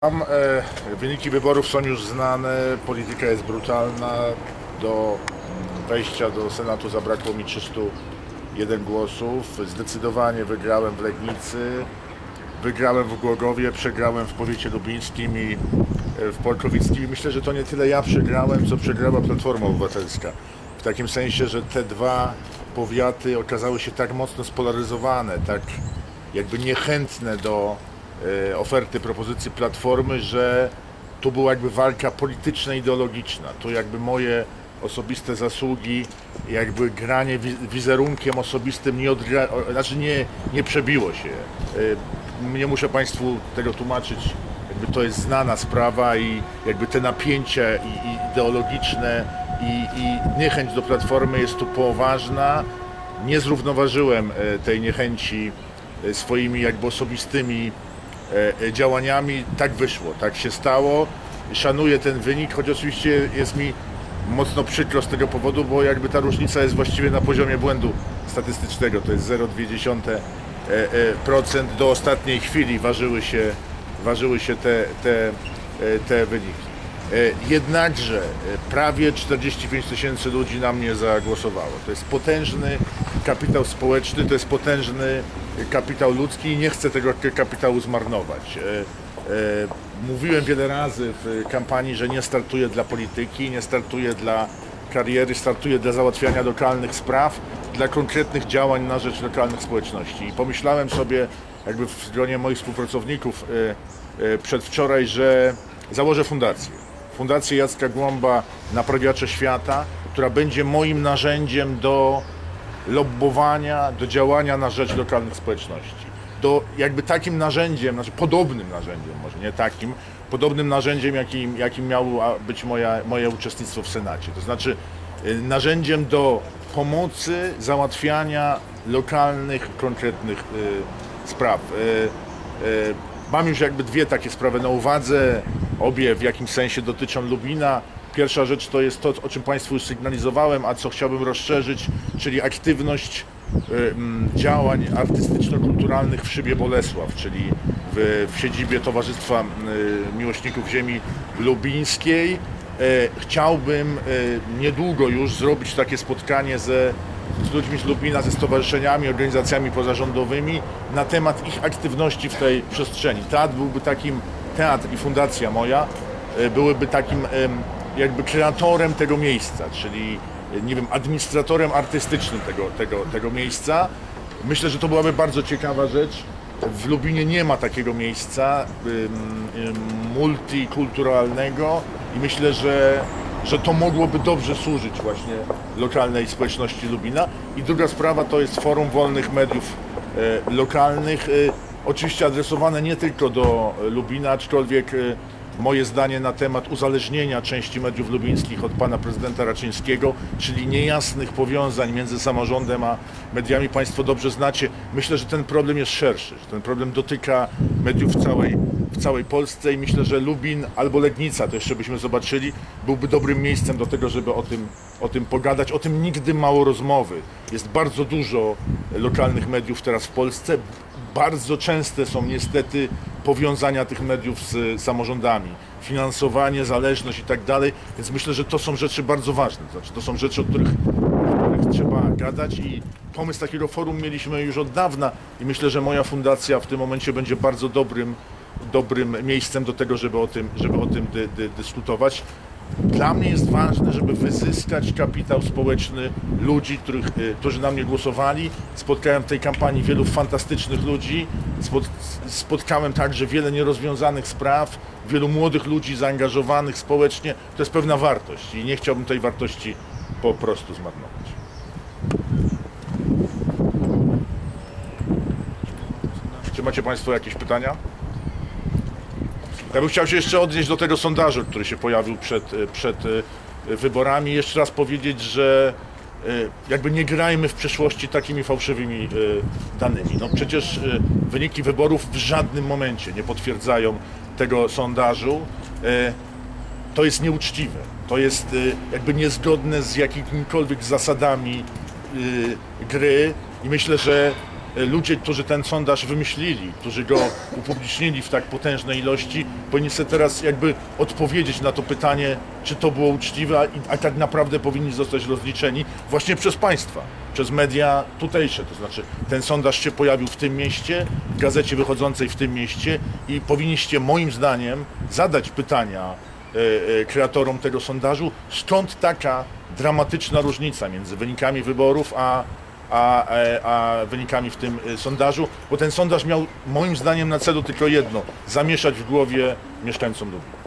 Tam e, wyniki wyborów są już znane, polityka jest brutalna. Do wejścia do Senatu zabrakło mi 301 głosów. Zdecydowanie wygrałem w Legnicy, wygrałem w Głogowie, przegrałem w powiecie lubińskim i e, w Polkowickim. Myślę, że to nie tyle ja przegrałem, co przegrała Platforma Obywatelska. W takim sensie, że te dwa powiaty okazały się tak mocno spolaryzowane, tak jakby niechętne do oferty propozycji Platformy, że tu była jakby walka polityczna, ideologiczna. Tu jakby moje osobiste zasługi, jakby granie wi- wizerunkiem osobistym nie, odgra- znaczy nie, nie przebiło się. E, Nie muszę Państwu tego tłumaczyć, jakby to jest znana sprawa i jakby te napięcia i, i ideologiczne i, i niechęć do Platformy jest tu poważna. Nie zrównoważyłem e, tej niechęci e, swoimi jakby osobistymi e, e, działaniami. Tak wyszło, tak się stało. Szanuję ten wynik, choć oczywiście jest mi mocno przykro z tego powodu, bo jakby ta różnica jest właściwie na poziomie błędu statystycznego, to jest 0,2% e, e, do ostatniej chwili ważyły się, ważyły się te, te, e, te wyniki. E, Jednakże e, prawie 45 tysięcy ludzi na mnie zagłosowało. To jest potężny kapitał społeczny, to jest potężny kapitał ludzki i nie chcę tego kapitału zmarnować. E, e, Mówiłem wiele razy w kampanii, że nie startuję dla polityki, nie startuję dla kariery, startuję dla załatwiania lokalnych spraw, dla konkretnych działań na rzecz lokalnych społeczności. I pomyślałem sobie, jakby w gronie moich współpracowników e, przedwczoraj, że założę fundację. Fundację Jacka Głąba Naprawiacze Świata, która będzie moim narzędziem do lobbowania, do działania na rzecz lokalnych społeczności. Do jakby takim narzędziem, znaczy podobnym narzędziem, może nie takim, podobnym narzędziem, jakim, jakim miało być moja, moje uczestnictwo w Senacie. To znaczy y, narzędziem do pomocy, załatwiania lokalnych, konkretnych y, spraw. Y, y, Mam już jakby dwie takie sprawy na uwadze, obie w jakimś sensie dotyczą Lubina. Pierwsza rzecz to jest to, o czym Państwu już sygnalizowałem, a co chciałbym rozszerzyć, czyli aktywność y, mm, działań artystyczno-kulturalnych w Szybie Bolesław, czyli w, w siedzibie Towarzystwa y, Miłośników Ziemi Lubińskiej. Y, Chciałbym y, niedługo już zrobić takie spotkanie ze z ludźmi z Lubina, ze stowarzyszeniami, organizacjami pozarządowymi na temat ich aktywności w tej przestrzeni. Teatr byłby takim, teatr i fundacja moja e, byłyby takim jakby kreatorem tego miejsca, czyli e, nie wiem, administratorem artystycznym tego, tego, tego miejsca. Myślę, że to byłaby bardzo ciekawa rzecz. W Lubinie nie ma takiego miejsca multikulturalnego i myślę, że że to mogłoby dobrze służyć właśnie lokalnej społeczności Lubina. I druga sprawa to jest Forum Wolnych Mediów e, Lokalnych, e, oczywiście adresowane nie tylko do Lubina, aczkolwiek moje zdanie na temat uzależnienia części mediów lubińskich od pana prezydenta Raczyńskiego, czyli niejasnych powiązań między samorządem a mediami, państwo dobrze znacie. Myślę, że ten problem jest szerszy, że ten problem dotyka mediów w całej, w całej Polsce i myślę, że Lubin albo Legnica, to jeszcze byśmy zobaczyli, byłby dobrym miejscem do tego, żeby o tym, o tym pogadać. O tym nigdy mało rozmowy. Jest bardzo dużo lokalnych mediów teraz w Polsce. Bardzo częste są niestety powiązania tych mediów z samorządami, finansowanie, zależność i tak dalej, więc myślę, że to są rzeczy bardzo ważne, znaczy to są rzeczy, o których, o których trzeba gadać. I pomysł takiego forum mieliśmy już od dawna. I myślę, że moja fundacja w tym momencie będzie bardzo dobrym, dobrym miejscem do tego, żeby o tym, żeby o tym dy, dy, dyskutować. Dla mnie jest ważne, żeby wyzyskać kapitał społeczny ludzi, których, y, którzy na mnie głosowali. Spotkałem w tej kampanii wielu fantastycznych ludzi. Spot, spotkałem także wiele nierozwiązanych spraw, wielu młodych ludzi zaangażowanych społecznie. To jest pewna wartość i nie chciałbym tej wartości po prostu zmarnować. Czy macie Państwo jakieś pytania? Ja bym chciał się jeszcze odnieść do tego sondażu, który się pojawił przed, e, przed e, wyborami. Jeszcze raz powiedzieć, że e, jakby nie grajmy w przeszłości takimi fałszywymi danymi. No przecież wyniki wyborów w żadnym momencie nie potwierdzają tego sondażu. To jest nieuczciwe. To jest jakby niezgodne z jakimikolwiek zasadami gry i myślę, że ludzie, którzy ten sondaż wymyślili, którzy go upublicznili w tak potężnej ilości, powinni sobie teraz jakby odpowiedzieć na to pytanie, czy to było uczciwe, a tak naprawdę powinni zostać rozliczeni właśnie przez państwa, przez media tutejsze. To znaczy, ten sondaż się pojawił w tym mieście, w gazecie wychodzącej w tym mieście i powinniście moim zdaniem zadać pytania e, e, kreatorom tego sondażu, skąd taka dramatyczna różnica między wynikami wyborów a, a, e, a wynikami w tym e, sondażu, bo ten sondaż miał moim zdaniem na celu tylko jedno, zamieszać w głowie mieszkańcom Lublina.